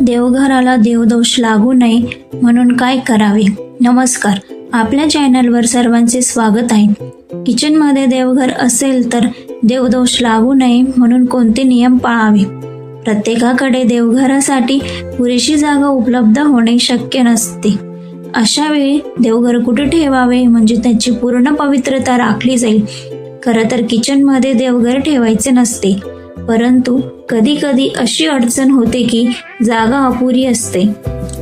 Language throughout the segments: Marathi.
देवघराला देवदोष लागू नये म्हणून काय करावे? नमस्कार. आपल्या चॅनलवर सर्वांचे स्वागत आहे. किचनमध्ये देवघर असेल तर देवदोष लागू नये म्हणून कोणते नियम पाळावे? प्रत्येकाकडे देवघरासाठी पुरेशी जागा उपलब्ध होणे शक्य नसते. अशा वेळी देवघर कुठे ठेवावे? म्हणजे त्याची पूर्ण पवित्रता राखली जाईल. खरं तर किचनमध्ये देवघर ठेवायचे नसते. परंतु कधी कधी अशी अडचण होते की जागा अपुरी असते.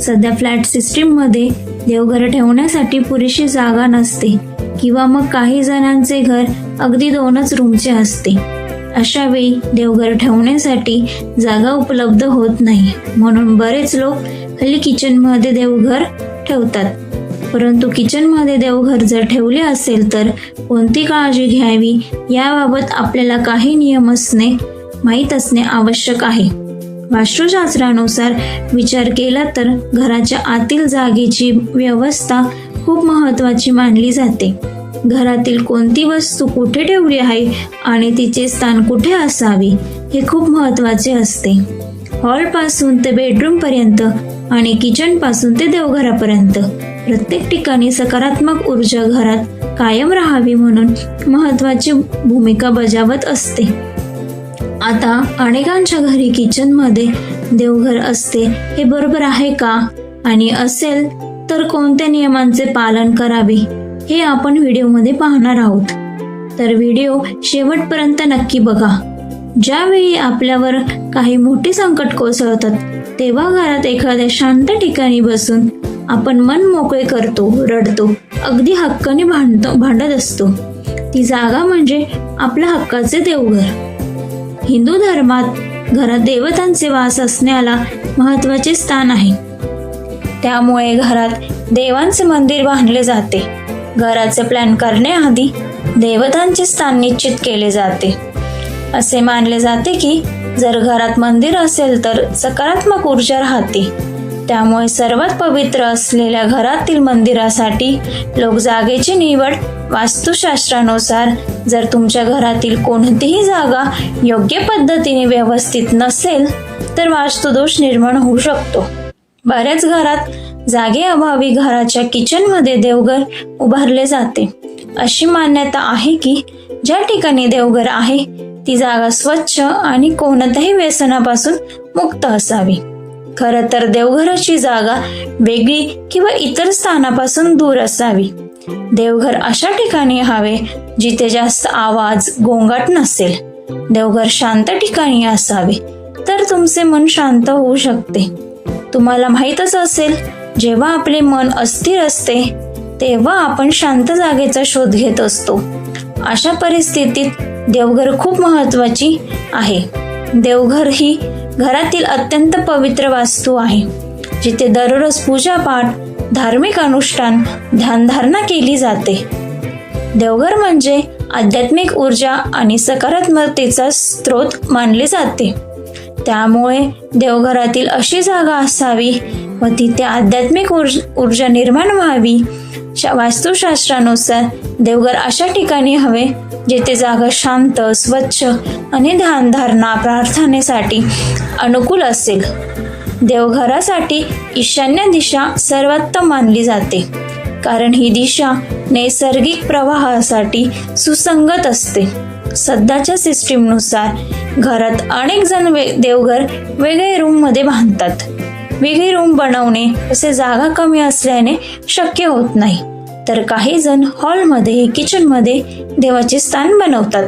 सध्या फ्लॅट सिस्टीममध्ये देवघर ठेवण्यासाठी पुरेशी जागा नसते किंवा मग काही जणांचे घर अगदी दोनच रूमचे असते. अशा वेळी देवघर ठेवण्यासाठी जागा उपलब्ध होत नाही. म्हणून बरेच लोक हल्ली किचनमध्ये देवघर ठेवतात. परंतु किचनमध्ये देवघर जर ठेवले असेल तर कोणती काळजी घ्यावी? याबाबत आपल्याला काही नियम असणे माहीत असणे आवश्यक आहे. वास्तुशास्त्रानुसार विचार केला तर घराच्या आतील जागेची व्यवस्था खूप महत्वाची मानली जाते. घरातील कोणती वस्तू कुठे ठेवली आहे आणि तिचे स्थान कुठे असावे हे खूप महत्त्वाचे असते. हॉलपासून ते बेडरूम पर्यंत आणि किचनपासून ते देवघरापर्यंत प्रत्येक ठिकाणी सकारात्मक ऊर्जा घरात कायम राहावी म्हणून महत्वाची भूमिका बजावत असते. आता अनेकांच्या घरी किचनमध्ये देवघर असते हे बरोबर आहे का? आणि असेल तर कोणत्या नियमांचे पालन करावे? हे आपण व्हिडिओमध्ये पाहणार आहोत. तर व्हिडिओ शेवटपर्यंत नक्की बघा. ज्यावेळी आपल्यावर काही मोठे संकट कोसळतात तेव्हा घरात एखाद्या शांत ठिकाणी बसून आपण मन मोकळे करतो रडतो अगदी हक्काने भांडतो भांडत असतो. ती जागा म्हणजे आपल्या हक्काचे देवघर. हिंदू धर्मात घरात देवतांचे वास असण्याला महत्त्वाचे स्थान आहे. त्यामुळे घरात देवांचे मंदिर बांधले जाते. घराचे प्लॅन करण्याआधी देवतांचे स्थान निश्चित केले जाते. असे मानले जाते की जर घरात मंदिर असेल तर सकारात्मक ऊर्जा राहते. त्यामुळे सर्वात पवित्र असलेल्या घरातील मंदिरासाठी लोक जागेची निवड वास्तुशास्त्रानुसार जर तुमच्या घरातील कोणतीही जागा योग्य पद्धतीने व्यवस्थित नसेल तर वास्तुदोष निर्माण होऊ शकतो. बऱ्याच घरात जागेअभावी घराच्या किचनमध्ये देवघर उभारले जाते. अशी मान्यता आहे की ज्या ठिकाणी देवघर आहे ती जागा स्वच्छ आणि कोणत्याही व्यसनापासून मुक्त असावी. खरं तर देवघराची जागा वेगळी किंवा इतर स्थानापासून दूर असावी. देवघर अशा ठिकाणी हवे जिथे जास्त आवाज गोंगाट नसेल. देवघर शांत ठिकाणी असावे तर तुमचे मन शांत होऊ शकते. तुम्हाला माहीतच असेल जेव्हा आपले मन अस्थिर असते तेव्हा आपण शांत जागेचा शोध घेत असतो. अशा परिस्थितीत देवघर खूप महत्वाची आहे. देवघर ही घरातील अत्यंत पवित्र वास्तू आहे जिथे दररोज पूजापाठ धार्मिक अनुष्ठान ध्यानधारणा केली जाते. देवघर म्हणजे आध्यात्मिक ऊर्जा आणि सकारात्मकतेचा स्रोत मानले जाते. त्यामुळे देवघरातील अशी जागा असावी व तिथे आध्यात्मिक ऊर्जा निर्माण व्हावी. वास्तुशास्त्रानुसार देवघर अशा ठिकाणी हवे जेथे जागा शांत स्वच्छ आणि ध्यानधारणा प्रार्थनेसाठी अनुकूल असेल. देवघरासाठी ईशान्य दिशा सर्वोत्तम मानली जाते कारण ही दिशा नैसर्गिक प्रवाहासाठी सुसंगत असते. सध्याच्या सिस्टीमनुसार घरात अनेक जण वे देवघर वेगळे रूममध्ये बांधतात. वेगळी रूम बनवणे असे जागा कमी असल्याने शक्य होत नाही. तर काही जण हॉलमध्ये किचनमध्ये देवाचे स्थान बनवतात.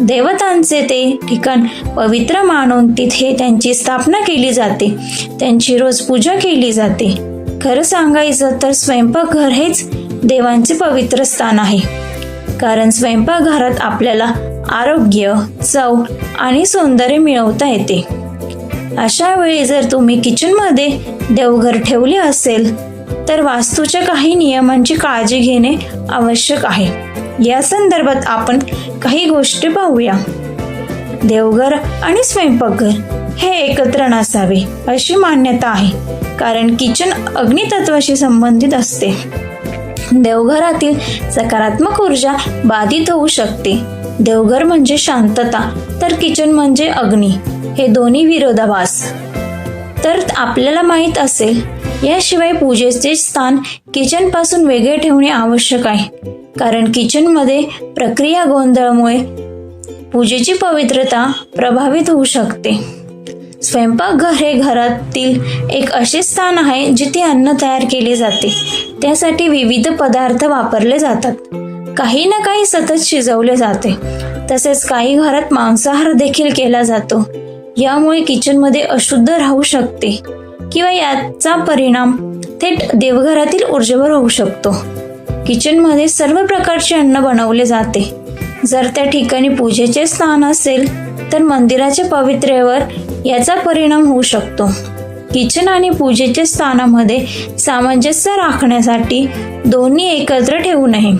देवतांचे ते ठिकाण पवित्र मानून तिथे त्यांची स्थापना केली जाते. त्यांची रोज पूजा केली जाते. खरं सांगायचं तर स्वयंपाकघर हेच देवांचे पवित्र स्थान आहे. कारण स्वयंपाकघरात आपल्याला आरोग्य चव आणि सौंदर्य मिळवता येते. अशा वेळी जर तुम्ही किचनमध्ये देवघर ठेवले असेल तर वास्तूच्या काही नियमांची काळजी घेणे आवश्यक आहे. या संदर्भात आपण काही गोष्टी पाहूया. देवघर आणि स्वयंपाकघर हे एकत्र नसावे अशी मान्यता आहे कारण किचन अग्नितत्वाशी संबंधित असते. देवघरातील सकारात्मक ऊर्जा बाधित होऊ शकते. देवघर म्हणजे शांतता तर किचन म्हणजे अग्नी. हे दोन्ही विरोधाभास. तर आपल्याला माहीत असेल याशिवाय पूजेचे स्थान किचनपासून वेगळे ठेवणे आवश्यक आहे. कारण किचनमध्ये प्रक्रिया गोंधळामुळे पूजेची पवित्रता प्रभावित होऊ शकते. स्वयंपाकघर हे घरातील एक असे स्थान आहे जिथे अन्न तयार केले जाते. त्यासाठी विविध पदार्थ वापरले जातात. काही ना काही सतत शिजवले जाते. तसेच काही घरात मांसाहार देखील केला जातो. यामुळे किचनमध्ये अशुद्ध राहू शकते किंवा याचा परिणाम थेट देवघरातील ऊर्जेवर होऊ शकतो. किचनमध्ये सर्व प्रकारचे अन्न बनवले जाते. जर त्या ठिकाणी पूजेचे स्थान असेल तर मंदिराच्या पवित्रेवर याचा परिणाम होऊ शकतो. किचन आणि पूजेच्या स्थानामध्ये सामंजस्य राखण्यासाठी दोन्ही एकत्र ठेवू नये.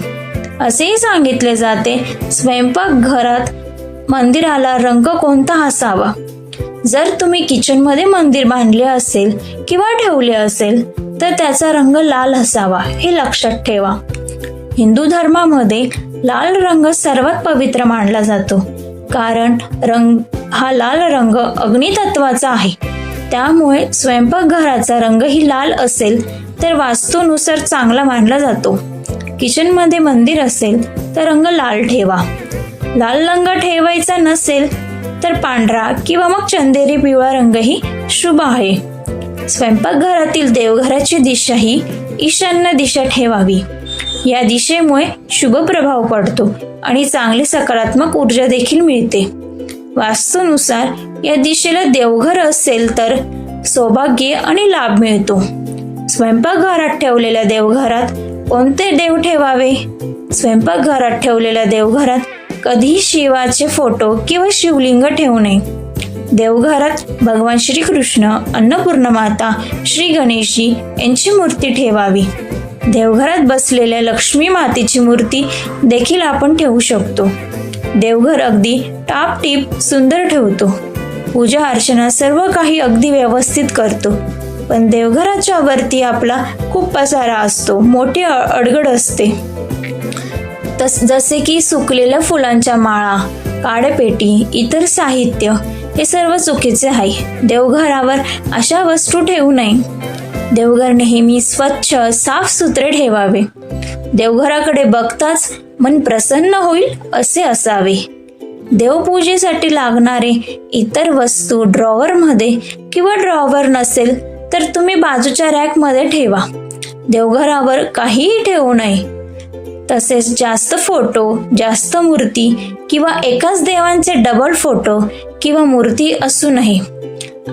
असेही सांगितले जाते स्वयंपाकघरात मंदिराला रंग कोणता असावा? जर तुम्ही किचनमध्ये मंदिर बांधले असेल किंवा ठेवले असेल तर त्याचा रंग लाल असावा हे लक्षात ठेवा. हिंदू धर्मामध्ये लाल रंग सर्वात पवित्र मानला जातो. कारण रंग हा लाल रंग अग्नितत्वाचा आहे. त्यामुळे स्वयंपाकघराचा रंगही लाल असेल तर वास्तूनुसार चांगला मानला जातो. किचनमध्ये मंदिर असेल तर रंग लाल ठेवा. लाल रंग ठेवायचा नसेल तर पांढरा किंवा मग चंदेरी पिवळा रंगही शुभ आहे. स्वयंपाकघरातील देवघराची दिशा ही ईशान्य दिशा ठेवावी. या दिशेमुळे शुभ प्रभाव पडतो आणि चांगली सकारात्मक ऊर्जा देखील मिळते. वास्तूनुसार या दिशेला देवघर असेल तर सौभाग्य आणि लाभ मिळतो. स्वयंपाकघरात ठेवलेल्या देवघरात कोणते देव ठेवावे? स्वयंपाकघरात ठेवलेल्या देवघरात कधीही शिवाचे फोटो किंवा शिवलिंग ठेवू नये. देवघरात भगवान श्रीकृष्ण अन्नपूर्ण माता श्री गणेशजी यांची मूर्ती ठेवावी. देवघरात बसलेल्या लक्ष्मी मातेची मूर्ती देखील आपण ठेवू शकतो. देवघर अगदी टापटीप सुंदर ठेवतो. पूजा अर्चना सर्व काही अगदी व्यवस्थित करतो. पण देवघराच्या वरती आपला खूप पसारा असतो मोठी अ- अडगड असते. तस जसे की सुकलेल्या फुलांच्या माळा काडपेटी इतर साहित्य हे सर्व चुकीचे आहे. देवघरावर अशा वस्तू ठेवू नये. देवघर नेहमी स्वच्छ साफ सुथरे ठेवावे. देवघराकडे बघताच मन प्रसन्न होईल असे असावे. देवपूजेसाठी लागणारे इतर वस्तू ड्रॉवरमध्ये किंवा ड्रॉवर नसेल तर तुम्ही बाजूच्या रॅकमध्ये ठेवा. देवघरावर काहीही ठेवू नये. तसेच जास्त फोटो जास्त मूर्ती किंवा एकाच देवांचे डबल फोटो किंवा मूर्ती असू नये.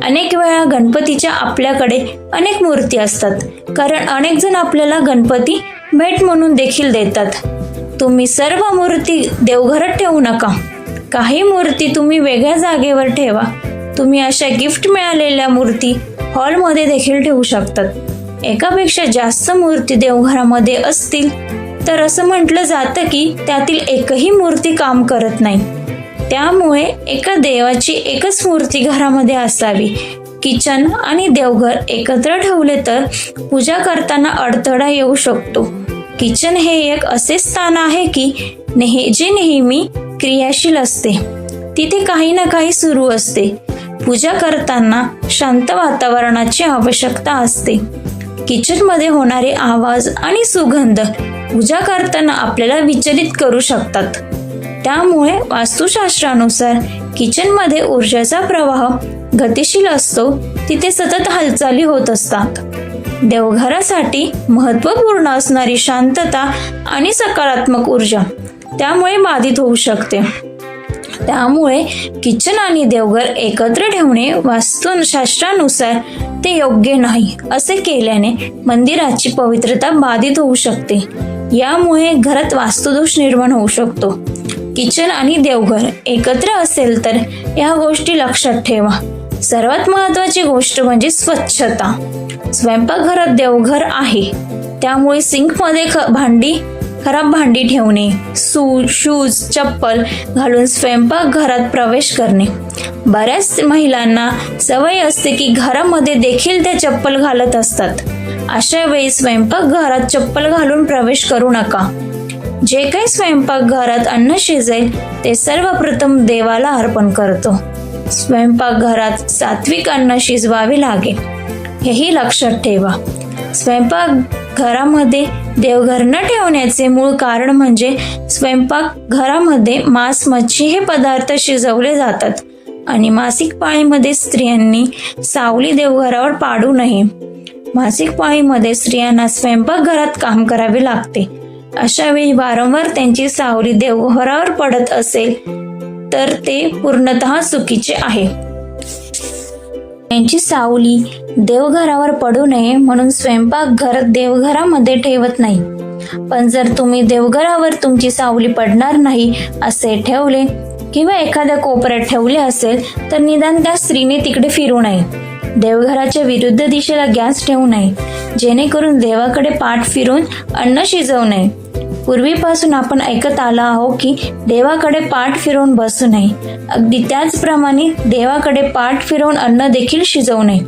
अनेक वेळा गणपतीच्या आपल्याकडे अनेक मूर्ती असतात. कारण अनेक जण आपल्याला गणपती भेट म्हणून देखील देतात. तुम्ही सर्व मूर्ती देवघरात ठेवू नका. काही मूर्ती तुम्ही वेगळ्या जागेवर ठेवा. तुम्ही अशा गिफ्ट मिळालेल्या मूर्ती हॉलमध्ये देखील ठेवू शकतात. एकापेक्षा जास्त मूर्ती देवघरामध्ये असतील तर असं म्हटलं जातं की त्यातील एकही मूर्ती काम करत नाही. त्यामुळे एका देवाची एकच मूर्ती घरामध्ये असावी. किचन आणि देवघर एकत्र ठेवले तर पूजा करताना अडथळा येऊ शकतो. किचन हे एक असे स्थान आहे की नेह जे नेहमी क्रियाशील असते. तिथे काही ना काही सुरू असते. पूजा करताना शांत वातावरणाची आवश्यकता असते. किचनमध्ये होणारे आवाज आणि सुगंध पूजा करताना आपल्याला विचलित करू शकतात. त्यामुळे वास्तुशास्त्रानुसार किचनमध्ये ऊर्जेचा प्रवाह गतिशील असतो तिथे सतत हालचाली होत असतात. देवघरासाठी महत्त्वपूर्ण असणारी शांतता आणि सकारात्मक ऊर्जा त्यामुळे बाधित होऊ शकते. त्यामुळे किचन आणि देवघर एकत्र ठेवणे वास्तुशास्त्रानुसार ते योग्य नाही असे केल्याने मंदिराची पवित्रता बाधित होऊ शकते. यामुळे घरात वास्तुदोष निर्माण होऊ शकतो. किचन आणि देवघर एकत्र असेल तर या गोष्टी लक्षात ठेवा. सर्वात महत्वाची गोष्ट म्हणजे स्वच्छता. स्वयंपाकघरात देवघर आहे. त्यामुळे सिंकमध्ये ख भांडी खराब भांडी ठेवणे सू शूज चप्पल घालून स्वयंपाकघरात प्रवेश करणे. बऱ्याच महिलांना सवय असते की घरामध्ये देखील त्या चप्पल घालत असतात. अशा वेळी स्वयंपाकघरात चप्पल घालून प्रवेश करू नका. जे काही स्वयंपाकघरात अन्न शिजेल ते सर्वप्रथम देवाला अर्पण करतो. स्वयंपाकघरात सात्विक अन्न शिजवावे लागेल हेही लक्षात ठेवा. स्वयंपाक घरामध्ये देवघर न ठेवण्याचे मूळ कारण म्हणजे स्वयंपाक घरामध्ये मांस मच्छी हे पदार्थ शिजवले जातात आणि मासिक पाळीमध्ये स्त्रियांनी सावली देवघरावर पाडू नये. मासिक पाळीमध्ये स्त्रियांना स्वयंपाकघरात काम करावे लागते. अशावेळी वारंवार त्यांची सावली देवघरावर पडत असेल तर ते पूर्णतः चुकीचे आहे. त्यांची सावली देवघरावर पडू नये म्हणून स्वयंपाकघर देवघरामध्ये ठेवत नाही. पण जर तुम्ही देवघरावर तुमची सावली पडणार नाही असे ठेवले किंवा एखाद्या कोपऱ्यात ठेवले असेल तर निदान त्या स्त्रीने तिकडे फिरू नये. देवघराच्या विरुद्ध दिशेला गॅस ठेवू नये. जेणेकरून देवाकडे पाठ फिरून अन्न शिजवू नये. पूर्वीपासून आपण ऐकत आला आहो की देवाकडे पाठ फिरवून बसू नये. अगदी त्याचप्रमाणे देवाकडे पाठ फिरवून अन्न देखील शिजवू नये.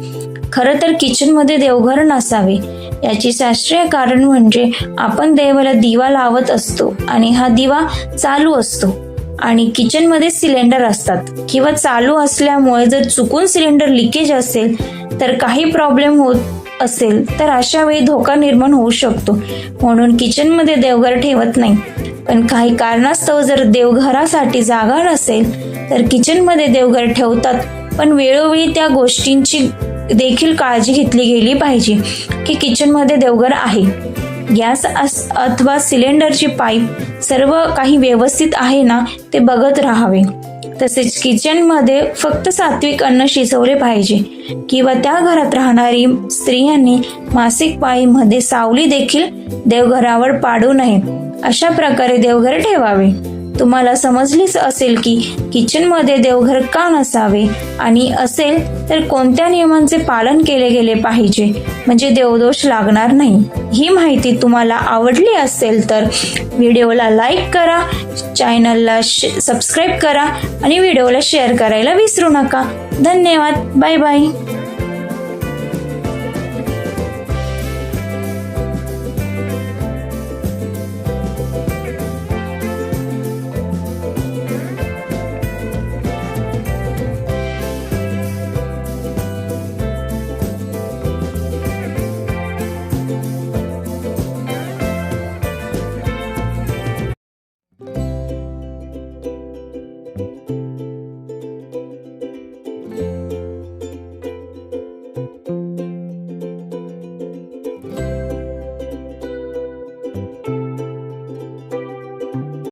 खरं तर किचनमध्ये देवघर नसावे. याची शास्त्रीय कारण म्हणजे आपण देवाला दिवा लावत असतो आणि हा दिवा चालू असतो. आणि किचनमध्ये सिलेंडर असतात. किंवा चालू असल्यामुळे जर चुकून सिलेंडर लिकेज असेल तर काही प्रॉब्लेम होत असेल तर अशा वेळी धोका निर्माण होऊ शकतो. म्हणून किचनमध्ये देवघर ठेवत नाही. पण काही कारणास्तव जर देवघरासाठी जागा नसेल तर किचनमध्ये देवघर ठेवतात. पण वेळोवेळी त्या गोष्टींची देखील काळजी घेतली गेली पाहिजे की किचनमध्ये देवघर आहे. गॅस अस- अथवा सिलेंडरची पाईप सर्व काही व्यवस्थित आहे ना ते बघत राहावे. तसेच किचनमध्ये फक्त सात्विक अन्न शिजवले पाहिजे. किंवा त्या घरात राहणारी स्त्रियांनी मासिक पाळीमध्ये सावली देखील देवघरावर पाडू नये. अशा प्रकारे देवघर ठेवावे. तुम्हाला समजलीच असेल की किचनमध्ये देवघर का नसावे? आणि असेल तर कोणत्या नियमांचे पालन केले गेले पाहिजे? म्हणजे देवदोष लागणार नाही. ही माहिती तुम्हाला आवडली असेल तर व्हिडिओला लाईक करा चॅनलला सबस्क्राईब करा आणि व्हिडिओला शेअर करायला विसरू नका. धन्यवाद. Bye bye.